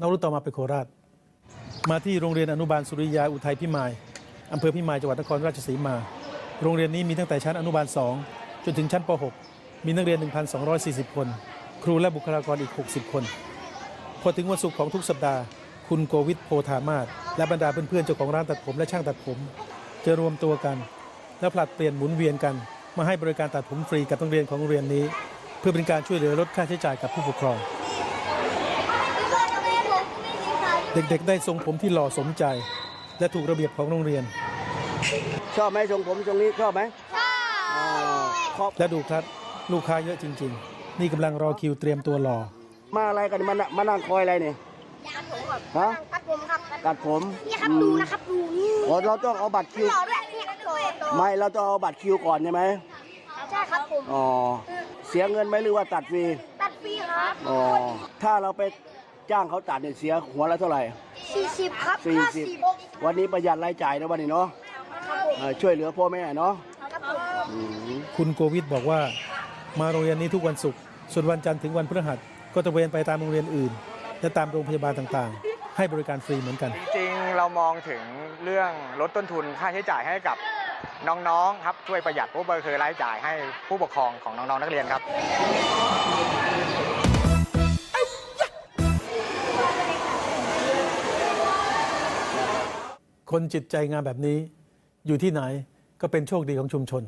นวรุตต่อมาไปโคราช มาที่โรงเรียนอนุบาลสุริยาอุทัยพิมายอำเภอพิมายจังหวัดนครราชสีมา โรงเรียนนี้มีตั้งแต่ชั้นอนุบาล 2 จนถึงชั้นป .6 มีนักเรียน 1,240 คน ครูและบุคลากรอีก 60 คน พอถึงวันศุกร์ของทุกสัปดาห์ คุณโกวิทโพธามาศและบรรดาเพื่อนๆเจ้าของร้านตัดผมและช่างตัดผม จะรวมตัวกัน และผลัดเปลี่ยนหมุนเวียนกัน มาให้บริการตัดผมฟรีกับนักเรียนของโรงเรียนนี้ เพื่อเป็นการช่วยเหลือลดค่าใช้จ่ายกับผู้ปกครอง เด็กๆ ได้ทรงผมที่หล่อสมใจ และถูกระเบียบของโรงเรียน ชอบไหมทรงผมทรงนี้ชอบไหมชอบขอบและดูครับลูกค้าเยอะจริง ๆ นี่กำลังรอคิวเตรียมตัวหล่อมาอะไรกันมานั่งมานั่งคอยอะไรเนี่ยตัดผมครับฮะตัดผมครับตัดผมนี่ครับดูนะครับดูนี่อ๋อเราต้องเอาบัตรคิวหล่อด้วยนี่โตโตไม่เราต้องเอาบัตรคิวก่อนใช่ไหมใช่ครับผมอ๋อเสียเงินไหมหรือว่าตัดฟรีตัดฟรีครับอ๋อถ้าเราไป จ้างเขาตัดเนี่ยเสียหัวละเท่าไหร่สี่สิบครับสี่ห้าสิบสิบวันนี้ประหยัดรายจ่ายนะวันนี้เนาะครับผมเออช่วยเหลือพ่อแม่เนาะครับผมอืมคุณโกวิทบอกว่า มาโรงเรียนนี้ทุกวันศุกร์ส่วนวันจันทร์ถึงวันพฤหัสก็ตระเวนไปตามโรงเรียนอื่น และตามโรงพยาบาลต่างๆ ให้บริการฟรีเหมือนกัน จริงๆ เรามองถึงเรื่องลดต้นทุนค่าใช้จ่ายให้กับน้องๆ ครับ ช่วยประหยัดผู้บริโภครายจ่ายให้ผู้ปกครองของน้องๆ นักเรียนครับ คนจิตใจงามแบบนี้อยู่ที่ไหนก็เป็นโชคดีของชุมชน